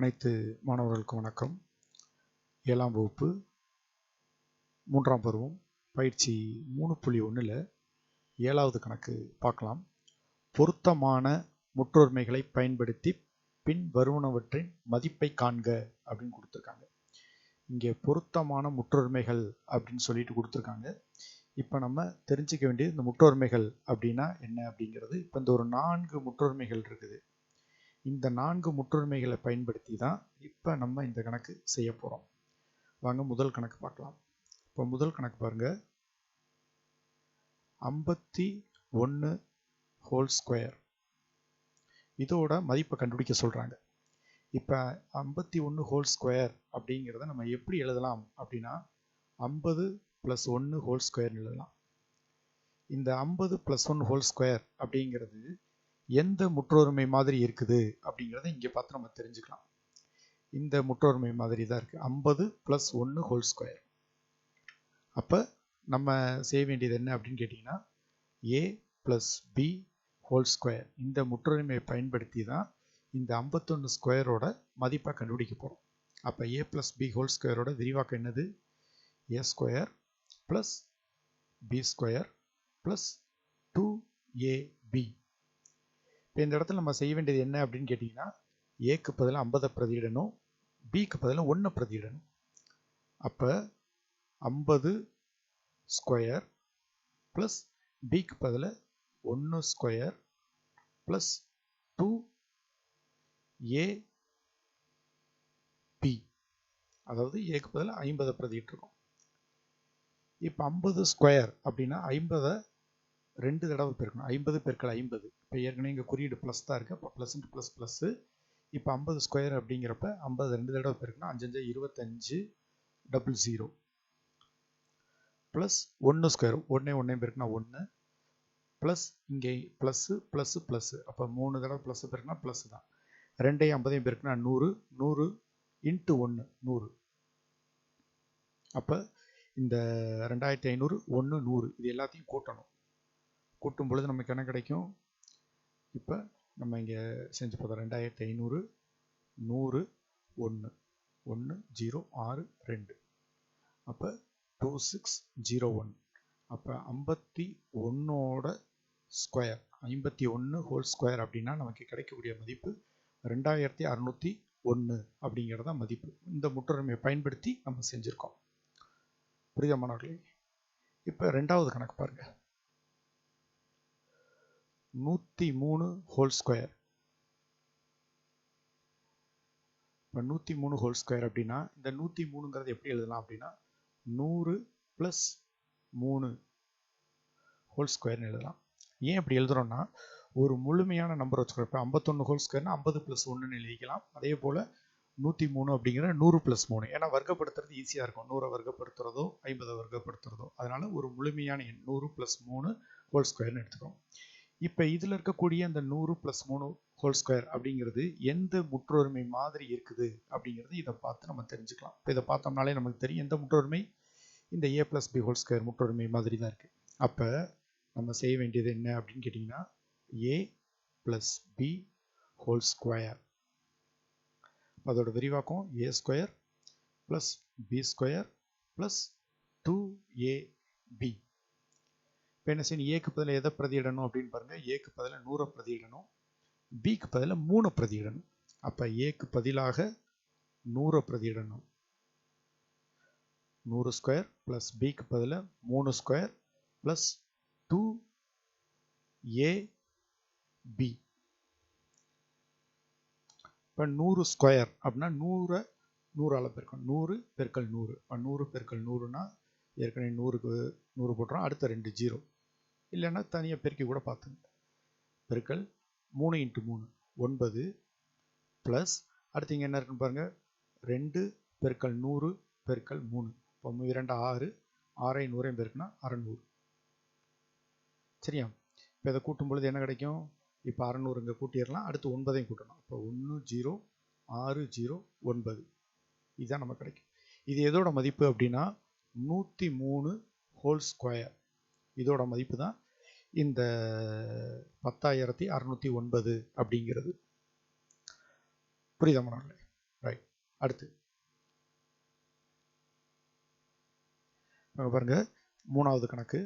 அனைத்து மாணவர்களுக்கும் வணக்கம். ஏழாம் வகுப்பு மூன்றாம் பருவம் பயிற்சி மூணு புள்ளி ஒன்றில் ஏழாவது கணக்கு பார்க்கலாம். பொருத்தமான முற்றொருமைகளை பயன்படுத்தி பின் வருவனவற்றின் மதிப்பை காண்க அப்படின்னு கொடுத்துருக்காங்க. இங்கே பொருத்தமான முற்றொருமைகள் அப்படின்னு சொல்லிட்டு கொடுத்துருக்காங்க. இப்போ நம்ம தெரிஞ்சிக்க வேண்டியது இந்த முற்றொருமைகள் அப்படின்னா என்ன அப்படிங்கிறது. இப்போ இந்த ஒரு நான்கு முற்றொருமைகள் இருக்குது. இந்த நான்கு முற்றுரிமைகளை பயன்படுத்தி தான் இப்போ நம்ம இந்த கணக்கு செய்ய போகிறோம் வாங்க முதல் கணக்கு பார்க்கலாம். இப்போ முதல் கணக்கு பாருங்கள் ஐம்பத்தி ஒன்று ஹோல் ஸ்கொயர் இதோட மதிப்பை கண்டுபிடிக்க சொல்கிறாங்க இப்போ ஐம்பத்தி ஒன்று ஹோல் ஸ்கொயர் அப்படிங்கிறத நம்ம எப்படி எழுதலாம் அப்படின்னா ஐம்பது ப்ளஸ் ஒன்று ஹோல் ஸ்கொயர்னு எழுதலாம். இந்த ஐம்பது ப்ளஸ் ஒன் ஹோல் ஸ்கொயர் அப்படிங்கிறது எந்த முற்றொருமை மாதிரி இருக்குது அப்படிங்கிறத இங்கே பார்த்து நம்ம தெரிஞ்சுக்கலாம். இந்த முற்றொருமை மாதிரி தான் இருக்குது ஐம்பது ப்ளஸ் ஒன்று ஹோல் ஸ்கொயர் அப்போ நம்ம செய்ய வேண்டியது என்ன அப்படின்னு கேட்டிங்கன்னா A plus B whole square இந்த முற்றொருமையை பயன்படுத்தி தான் இந்த ஐம்பத்தொன்று ஸ்கொயரோட மதிப்பை கண்டுபிடிக்க போகிறோம் அப்போ ஏ ப்ளஸ் பி ஹோல் ஸ்கொயரோட விரிவாக்கம் என்னது? A square plus B square plus two AB இப்போ இந்த இடத்துல நம்ம செய்ய வேண்டியது என்ன அப்படின்னு கேட்டிங்கன்னா ஏக்கு பதிலாக ஐம்பதை பிரதியிடணும் பிக்கு பதிலாக ஒன்றை பிரதியிடணும். அப்போ ஐம்பது ஸ்கொயர் ப்ளஸ் பிக்கு பதில் ஒன்று square plus two A B அதாவது ஏக்கு பதில் ஐம்பதை பிரதியிட்டிருக்கோம். இப்போ ஐம்பது ஸ்கொயர் அப்படின்னா ஐம்பதை ரெண்டு தடவை பெருக்கணும். ஐம்பது பெருக்கள் ஐம்பது. இப்போ ஏற்கனவே இங்கே குறியீடு ப்ளஸ் தான் இருக்குது அப்போ ப்ளஸ் இன்ட்டு ப்ளஸ் ப்ளஸ்ஸு இப்போ ஐம்பது ஸ்கொயர் அப்படிங்கிறப்ப ஐம்பது ரெண்டு தடவை பெருக்கணும் அஞ்சஞ்சு இருபத்தஞ்சு டபுள் ஜீரோ ப்ளஸ் ஒன்று ஸ்கொயர் ஒன்றே ஒன்றே பெருக்குனா ஒன்று ப்ளஸ் இங்கே ப்ளஸ்ஸு ப்ளஸ்ஸு ப்ளஸ்ஸு அப்போ மூணு தடவை ப்ளஸ்ஸு பெருக்குனா ப்ளஸ் தான். ரெண்டையும் ஐம்பதையும் பெருக்குனா நூறு. நூறு இன்ட்டு ஒன்று நூறு. அப்போ இந்த ரெண்டாயிரத்தி ஐநூறு ஒன்று நூறு. இது எல்லாத்தையும் கூட்டணும். கூட்டும் பொழுது நமக்கு என்ன கிடைக்கும்? இப்போ நம்ம இங்கே செஞ்சு பார்த்தோம் ரெண்டாயிரத்தி ஐநூறு நூறு ஒன்று ஒன்று ஜீரோ ஆறு ரெண்டு. அப்போ டூ சிக்ஸ் ஜீரோ ஒன். அப்போ ஐம்பத்தி ஒன்றோட ஸ்கொயர். ஐம்பத்தி ஒன்று ஹோல் ஸ்கொயர் அப்படின்னா நமக்கு கிடைக்கக்கூடிய மதிப்பு ரெண்டாயிரத்தி அறநூற்றி ஒன்று அப்படிங்கிறத மதிப்பு. இந்த முற்றுரிமையை பயன்படுத்தி நம்ம செஞ்சுருக்கோம். புரியுதா மாணவர்களே இப்போ ரெண்டாவது கணக்கு பாருங்கள் நூற்றி மூணு ஹோல் ஸ்கொயர் இப்போ நூற்றி மூணு ஹோல் ஸ்கொயர் அப்படின்னா இந்த நூற்றி மூணுங்கிறது எப்படி எழுதலாம் அப்படின்னா நூறு ப்ளஸ் மூணு ஹோல் ஸ்கொயர்னு எழுதலாம். ஏன் இப்படி எழுதுறோம்னா ஒரு முழுமையான நம்பர் வச்சுக்கிறோம் இப்போ ஐம்பத்தொன்று ஹோல் ஸ்கொயர்னா ஐம்பது ப்ளஸ் ஒன்றுன்னு எழுதிக்கலாம். அதே போல் நூற்றி மூணு அப்படிங்கிற நூறு ப்ளஸ் மூணு. ஏன்னா வர்க்கப்படுத்துறது ஈஸியாக இருக்கும். நூறை வர்க்கப்படுத்துறதோ ஐம்பதை வர்க்கப்படுத்துறதோ. அதனால் ஒரு முழுமையான எண் நூறு ப்ளஸ் மூணு ஹோல் ஸ்கொயர்னு எடுத்துக்கிறோம் இப்போ இதில் இருக்கக்கூடிய அந்த நூறு ப்ளஸ் மூணு ஹோல் ஸ்கொயர் அப்படிங்கிறது எந்த முற்றொருமை மாதிரி இருக்குது அப்படிங்கிறது இதை பார்த்து நம்ம தெரிஞ்சுக்கலாம். இப்போ இதை பார்த்தோம்னாலே நமக்கு தெரியும் எந்த முற்றொருமை? இந்த A plus B whole square முற்றொருமை மாதிரி தான் இருக்குது அப்போ நம்ம செய்ய வேண்டியது என்ன அப்படின்னு கேட்டிங்கன்னா A plus B whole square அதோட விரிவாக்கம் A square plus B square plus two A B இப்போ என்ன செய்யணும் ஏக்கு பதில் எதை பிரதியிடணும் அப்படின்னு பாருங்கள் ஏக்கு பதில் நூறை பிரதியிடணும். பிக்கு பதில் மூணு பிரதியிடணும். அப்போ ஏக்கு பதிலாக நூறை பிரதியிடணும். நூறு ஸ்கொயர் ப்ளஸ் பிக்கு பதில் மூணு square plus two A B இப்போ நூறு ஸ்கொயர் அப்படின்னா நூறை நூறால் பெருக்கணும். நூறு பெருக்கல் நூறு. இப்போ நூறு பெருக்கல் நூறுனா ஏற்கனவே நூறுக்கு நூறு போட்டுறோம். அடுத்த ரெண்டு ஜீரோ இல்லைன்னா தனியாக பெருக்கி கூட பார்த்துங்க. பெருக்கல் மூணு இன்ட்டு மூணு ஒன்பது ப்ளஸ் அடுத்து இங்கே என்ன இருக்குன்னு பாருங்கள் ரெண்டு பெருக்கல் நூறு பெருக்கல் மூணு. இப்போ இரண்டு ஆறு ஆறை நூறையும் பெருக்குனா அறநூறு. சரியா? இப்போ இதை கூட்டும் பொழுது என்ன கிடைக்கும்? இப்போ அறநூறு இங்கே கூட்டிடலாம் அடுத்து ஒன்பதையும் கூட்டணும். இப்போ ஒன்று ஜீரோ ஆறு ஜீரோ ஒன்பது. இதுதான் நமக்கு கிடைக்கும். இது எதோட மதிப்பு அப்படின்னா நூற்றி மூணு ஹோல் ஸ்கொயர் இதோட மதிப்பு தான் இந்த பத்தாயிரத்தி அறநூற்றி ஒன்பது அப்படிங்கிறது. புரியுதா மாணவர்களே அடுத்து. பாருங்க. மூணாவது கணக்கு.